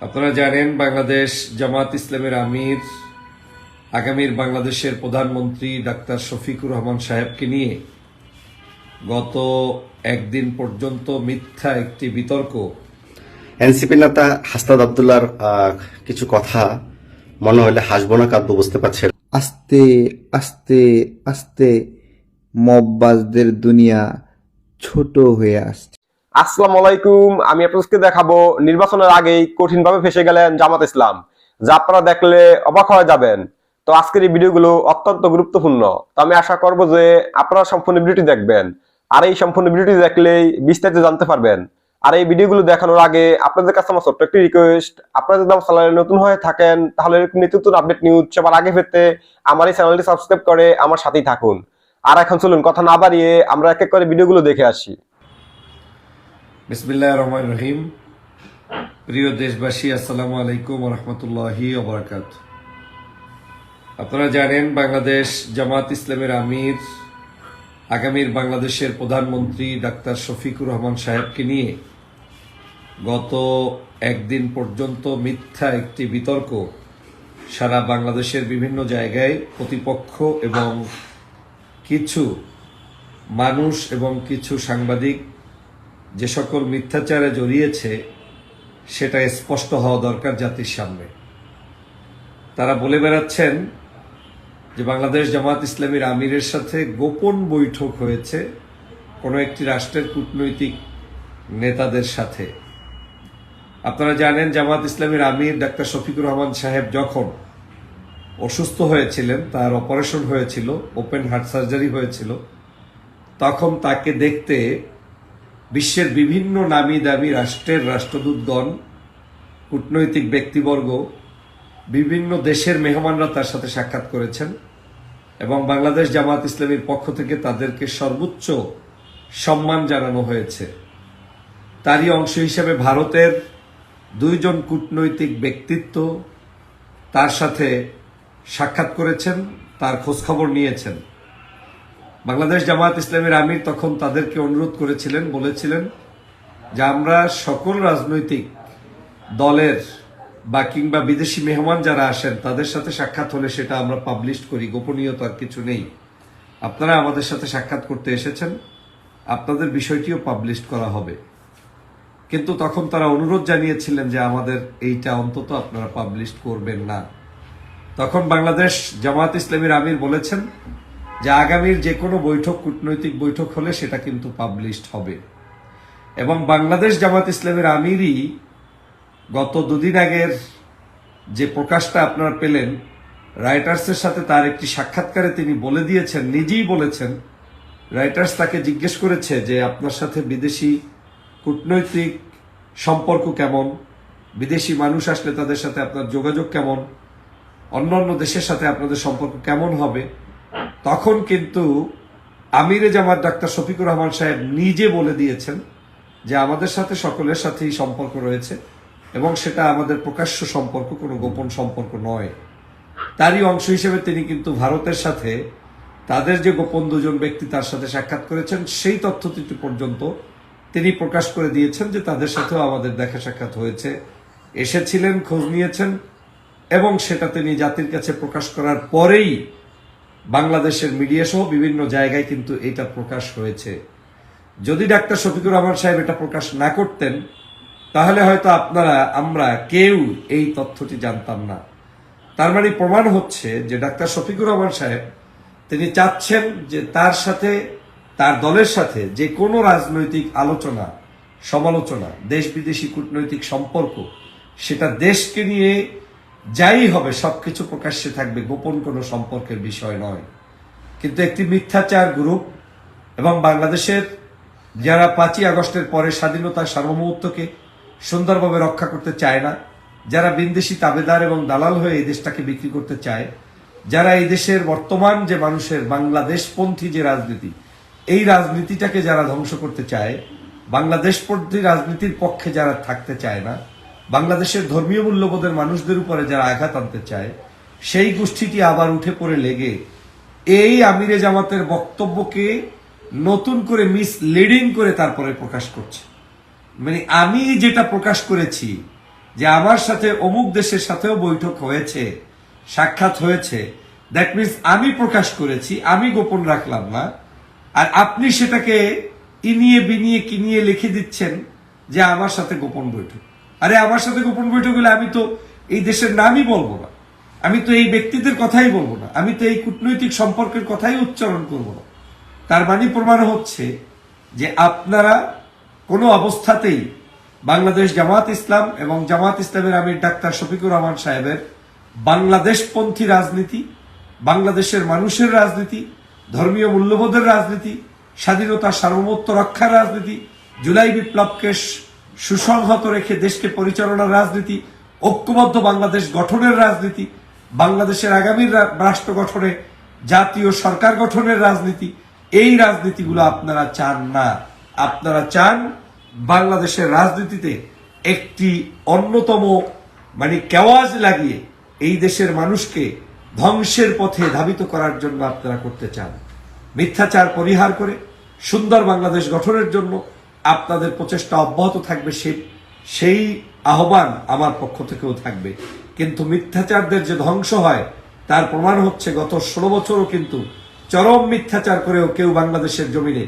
আপনারা জানেন বাংলাদেশ জামাত ইসলামের আমির আগামীর বাংলাদেশের প্রধানমন্ত্রী ডাক্তার শফিকুর রহমান সাহেবকে নিয়ে গত একদিন পর্যন্ত মিথ্যা একটি বিতর্ক এনসিপি নেতা হাসনাদ আবদুল্লার আহ, কিছু কথা মনে হলে হাসবো না কাঁদবো বুঝতে পারছেন আস্তে আস্তে আস্তে মববাজদের দুনিয়া ছোট হয়ে আসছে। আসসালামু আলাইকুম, আমি আপনাদেরকে দেখাবো নির্বাচনের আগেই কঠিন ভাবে ফেসে গেলেন জামাত ইসলাম। যা আপনারা দেখলে অবাক হয়ে যাবেন। তো আজকের এই ভিডিওগুলো অত্যন্ত গুরুত্বপূর্ণ। তো আমি আশা করব যে আপনারা সম্পূর্ণ ভিডিওটি দেখবেন। আর এই সম্পূর্ণ ভিডিওটি দেখলেই বিস্তারিত জানতে পারবেন। আর এই ভিডিওগুলো দেখানোর আগে আপনাদের কাছে আমার ছোট্ট একটি রিকোয়েস্ট আপনারা যদি আমার চ্যানেলে নতুন হয়ে থাকেন, তাহলে এরকম নিত্য নতুন আপডেট নিউজ সবার আগে পেতে আমার এই চ্যানেলটি সাবস্ক্রাইব করে আমার সাথেই থাকুন। আর এখন চলুন, কথা না বাড়িয়ে আমরা এক এক করে ভিডিওগুলো দেখে আসি। বিসমিল্লাহ রহমান রহিম। প্রিয় দেশবাসী, আসসালামু আলাইকুম রহমতুল্লাহি ওবরাকাত আপনারা জানেন, বাংলাদেশ জামাত ইসলামের আমির, আগামীর বাংলাদেশের প্রধানমন্ত্রী ডাক্তার শফিকুর রহমান সাহেবকে নিয়ে গত একদিন পর্যন্ত মিথ্যা একটি বিতর্ক সারা বাংলাদেশের বিভিন্ন জায়গায় প্রতিপক্ষ এবং কিছু মানুষ এবং কিছু সাংবাদিক যে সকল মিথ্যাচারে জড়িয়েছে, সেটা স্পষ্ট হওয়া দরকার জাতির সামনে। তারা বলে বেড়াচ্ছেন যে বাংলাদেশ জামাত ইসলামীর আমিরের সাথে গোপন বৈঠক হয়েছে কোনো একটি রাষ্ট্রের কূটনৈতিক নেতাদের সাথে। আপনারা জানেন জামাত ইসলামীর আমির ডাক্তার শফিকুর রহমান সাহেব যখন অসুস্থ হয়েছিলেন, তার অপারেশন হয়েছিল, ওপেন হার্ট সার্জারি হয়েছিল, তখন তাকে দেখতে বিশ্বের বিভিন্ন নামি দামি রাষ্ট্রের রাষ্ট্রদূতগণ, কূটনৈতিক ব্যক্তিবর্গ, বিভিন্ন দেশের মেহমানরা তার সাথে সাক্ষাৎ করেছেন এবং বাংলাদেশ জামাত ইসলামীর পক্ষ থেকে তাদেরকে সর্বোচ্চ সম্মান জানানো হয়েছে। তারই অংশ হিসেবে ভারতের দুইজন কূটনৈতিক ব্যক্তিত্ব তার সাথে সাক্ষাৎ করেছেন, তার খোঁজখবর নিয়েছেন। বাংলাদেশ জামাত ইসলামের আমির তখন তাদেরকে অনুরোধ করেছিলেন, বলেছিলেন যে আমরা সকল রাজনৈতিক দলের বা কিংবা বিদেশি মেহমান যারা আসেন, তাদের সাথে সাক্ষাৎ হলে সেটা আমরা পাবলিশ করি গোপনীয়তার কিছু নেই। আপনারা আমাদের সাথে সাক্ষাৎ করতে এসেছেন, আপনাদের বিষয়টিও পাবলিশ করা হবে। কিন্তু তখন তারা অনুরোধ জানিয়েছিলেন যে আমাদের এইটা অন্তত আপনারা পাবলিশ করবেন না। তখন বাংলাদেশ জামাত ইসলামীর আমির বলেছেন যে আগামীর যে কোনো বৈঠক, কূটনৈতিক বৈঠক হলে সেটা কিন্তু পাবলিশড হবে। এবং বাংলাদেশ জামাত ইসলামের আমিরই গত দুদিন আগের যে প্রকাশটা আপনারা পেলেন, রাইটার্সের সাথে তার একটি সাক্ষাৎকারে তিনি বলে দিয়েছেন, নিজেই বলেছেন, রাইটার্স তাকে জিজ্ঞেস করেছে যে আপনার সাথে বিদেশি কূটনৈতিক সম্পর্ক কেমন? বিদেশি মানুষ আসলে তাদের সাথে আপনার যোগাযোগ কেমন? অন্য অন্য দেশের সাথে আপনাদের সম্পর্ক কেমন হবে? তখন কিন্তু আমিরে জামাত ডাক্তার শফিকুর রহমান সাহেব নিজে বলে দিয়েছেন যে আমাদের সাথে সকলের সাথেই সম্পর্ক রয়েছে এবং সেটা আমাদের প্রকাশ্য সম্পর্ক, কোনো গোপন সম্পর্ক নয়। তারই অংশ হিসেবে তিনি কিন্তু ভারতের সাথে তাদের যে গোপন দুজন ব্যক্তি তার সাথে সাক্ষাৎ করেছেন, সেই তথ্যটি পর্যন্ত তিনি প্রকাশ করে দিয়েছেন যে তাদের সাথেও আমাদের দেখা সাক্ষাৎ হয়েছে। এসেছিলেন, খোঁজ নিয়েছেন এবং সেটা তিনি জাতির কাছে প্রকাশ করার পরেই বাংলাদেশের মিডিয়া সহ বিভিন্ন জায়গায় কিন্তু এটা প্রকাশ হয়েছে। যদি ডাক্তার শফিকুর রহমান সাহেব এটা প্রকাশ না করতেন, তাহলে হয়তো আপনারা, আমরা কেউ এই তথ্যটি জানতাম না। তার মানে প্রমাণ হচ্ছে যে ডাক্তার শফিকুর রহমান সাহেব, তিনি চাচ্ছেন যে তার সাথে, তার দলের সাথে যে কোনো রাজনৈতিক আলোচনা, সমালোচনা দেশ বিদেশি কূটনৈতিক সম্পর্ক, সেটা দেশকে নিয়ে যাই হবে, সবকিছু প্রকাশ্যে থাকবে, গোপন কোনো সম্পর্কের বিষয় নয়। কিন্তু একটি মিথ্যাচার গ্রুপ এবং বাংলাদেশের যারা পাঁচই আগস্টের পরে স্বাধীনতা সার্বভৌমত্বকে সুন্দরভাবে রক্ষা করতে চায় না, যারা বিন্দেশি তাবেদার এবং দালাল হয়ে এই দেশটাকে বিক্রি করতে চায়, যারা এই দেশের বর্তমান যে মানুষের বাংলাদেশপন্থী যে রাজনীতি, এই রাজনীতিটাকে যারা ধ্বংস করতে চায়, বাংলাদেশপন্থী রাজনীতির পক্ষে যারা থাকতে চায় না বাংলাদেশের ধর্মীয় মূল্যবোধের মানুষদের উপরে যারা আঘাত আনতে চায়, সেই গোষ্ঠীটি আবার উঠে পড়ে লেগে এই আমিরে জামাতের বক্তব্যকে নতুন করে মিসলিডিং করে তারপরে প্রকাশ করছে। মানে আমি যেটা প্রকাশ করেছি যে আমার সাথে অমুক দেশের সাথেও বৈঠক হয়েছে, সাক্ষাৎ হয়েছে দ্যাট মিনস আমি প্রকাশ করেছি, আমি গোপন রাখলাম না, আর আপনি সেটাকে ইনিয়ে বিনিয়ে কিনিয়ে লিখে দিচ্ছেন যে আমার সাথে গোপন বৈঠক। আরে আমার সাথে গোপন বৈঠক হলে আমি তো এই দেশের নামই বলব না। আমি তো এই ব্যক্তিদের কথাই বলব না। আমি তো এই কূটনৈতিক সম্পর্কের কথাই উচ্চারণ করব না। তার মানে প্রমাণ হচ্ছে যে আপনারা কোনো অবস্থাতেই বাংলাদেশ জামাত ইসলাম এবং জামাত ইসলামের আমির ডাক্তার শফিকুর রহমান সাহেবের বাংলাদেশপন্থী রাজনীতি, বাংলাদেশের মানুষের রাজনীতি, ধর্মীয় মূল্যবোধের রাজনীতি, স্বাধীনতা সার্বভৌমত্ব রক্ষার রাজনীতি, জুলাই বিপ্লবকে সুসংহত রেখে দেশকে পরিচালনার রাজনীতি, ঐক্যবদ্ধ বাংলাদেশ গঠনের রাজনীতি, বাংলাদেশের আগামী রাষ্ট্র গঠনে, জাতীয় সরকার গঠনের রাজনীতি, এই রাজনীতিগুলো আপনারা চান না। আপনারা চান বাংলাদেশের রাজনীতিতে একটি অন্যতম মানে কেওয়াজ লাগিয়ে এই দেশের মানুষকে ধ্বংসের পথে ধাবিত করার জন্য আপনারা করতে চান। মিথ্যাচার পরিহার করে, সুন্দর বাংলাদেশ গঠনের জন্য আপনাদের প্রচেষ্টা অব্যাহত থাকবে, সে সেই আহ্বান আমার পক্ষ থেকেও থাকবে। কিন্তু মিথ্যাচারদের যে ধ্বংস হয়, তার প্রমাণ হচ্ছে গত ষোলো বছরও কিন্তু চরম মিথ্যাচার করেও কেউ বাংলাদেশের জমিনে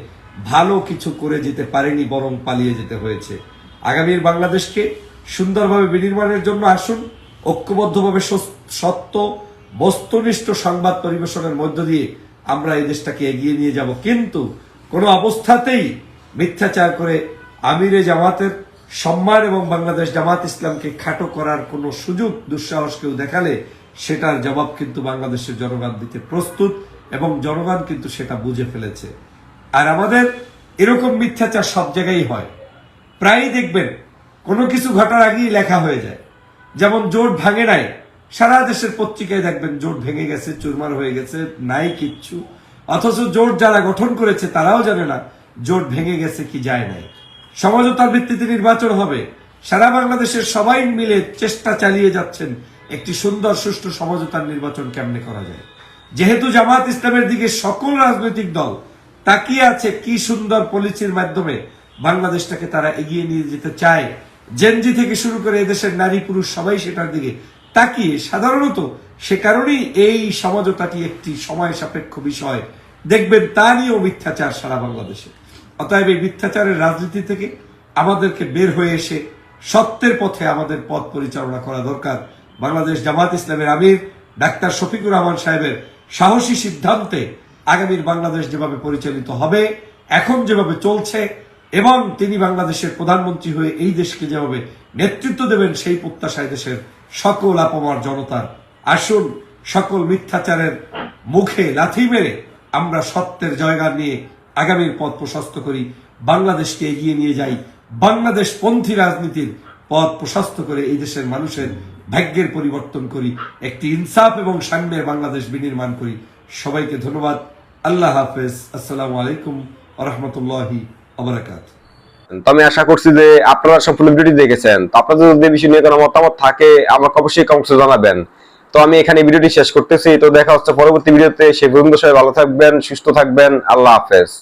ভালো কিছু করে যেতে পারেনি, বরং পালিয়ে যেতে হয়েছে। আগামীর বাংলাদেশকে সুন্দরভাবে বিনির্মাণের জন্য আসুন, ঐক্যবদ্ধভাবে সত্য, বস্তুনিষ্ঠ সংবাদ পরিবেশনের মধ্য দিয়ে আমরা এই দেশটাকে এগিয়ে নিয়ে যাব। কিন্তু কোনো অবস্থাতেই মিথ্যাচার করে আমিরে জামাতের সম্মান এবং বাংলাদেশ জামাত ইসলামকে খাটো করার কোনো সুযোগ, দুঃসাহস কেউ দেখালে সেটার জবাব কিন্তু বাংলাদেশের জনগণ দিতে প্রস্তুত এবং জনগণ কিন্তু সেটা বুঝে ফেলেছে। আর আমাদের এরকম মিথ্যাচার সব জায়গায় হয়। প্রায়ই দেখবেন কোনো কিছু ঘটার আগেই লেখা হয়ে যায়। যেমন জোট ভাঙে নাই, সারা দেশের পত্রিকায় দেখবেন জোট ভেঙে গেছে, চুরমার হয়ে গেছে, নাই কিচ্ছু। অথচ জোট যারা গঠন করেছে তারাও জানে না জোট ভেঙে গেছে কি যায় নাই। সমঝোতার ভিত্তিতে নির্বাচন হবে। সারা বাংলাদেশের সবাই মিলে চেষ্টা চালিয়ে যাচ্ছেন একটি সুন্দর, সুষ্ঠু সমঝোতার নির্বাচন কেমনে করা যায়। যেহেতু জামাত ইসলামের দিকে সকল রাজনৈতিক দল তাকিয়ে আছে কি সুন্দর পলিসির মাধ্যমে বাংলাদেশটাকে তারা এগিয়ে নিয়ে যেতে চায় জেনজি থেকে শুরু করে এদেশের নারী পুরুষ সবাই সেটার দিকে তাকিয়ে, সাধারণত সে কারণেই এই সমঝোতাটি একটি সময় সাপেক্ষ বিষয়। দেখবেন তা নিয়েও মিথ্যাচার সারা বাংলাদেশে। অতএব এই মিথ্যাচারের রাজনীতি থেকে আমাদেরকে বের হয়ে এসে সত্যের পথে আমাদের পথ পরিচালনা করা দরকার। বাংলাদেশ জামাত ইসলামের আমির ডাক্তার শফিকুর রহমান সাহেবের সাহসী সিদ্ধান্তে আগামীর বাংলাদেশ যেভাবে পরিচালিত হবে, এখন যেভাবে চলছে, এবং তিনি বাংলাদেশের প্রধানমন্ত্রী হয়ে এই দেশকে যেভাবে নেতৃত্ব দেবেন, সেই প্রত্যাশায় দেশের সকল আপমার জনতার আসুন, সকল মিথ্যাচারের মুখে লাথি মেরে আমরা সত্যের জয়গান নিয়ে আগামীর পথ প্রশস্ত করি, বাংলাদেশকে এগিয়ে নিয়ে যাই, বাংলাদেশ পন্থী রাজনীতির পথ প্রশস্ত করে এই দেশের মানুষের ভাগ্যের পরিবর্তন করি, একটি ইনসাফ এবং সাম্যের বাংলাদেশ বিনির্মাণ করি। সবাইকে ধন্যবাদ। আল্লাহ হাফেজ। আসসালামু আলাইকুম রহমতুল্লাহি আবরাকাত তো আমি আশা করছি যে আপনারা সম্পূর্ণ ভিডিওটি দেখেছেন। তো আপনাদের যদি বিষয় নিয়ে কোনো মতামত থাকে, আমাকে অবশ্যই কমেন্টসে জানাবেন। তো আমি এখানে ভিডিওটি শেষ করতেছি। তো দেখা হচ্ছে পরবর্তী ভিডিওতে। সেই পর্যন্ত সবাই ভালো থাকবেন, সুস্থ থাকবেন। আল্লাহ হাফেজ।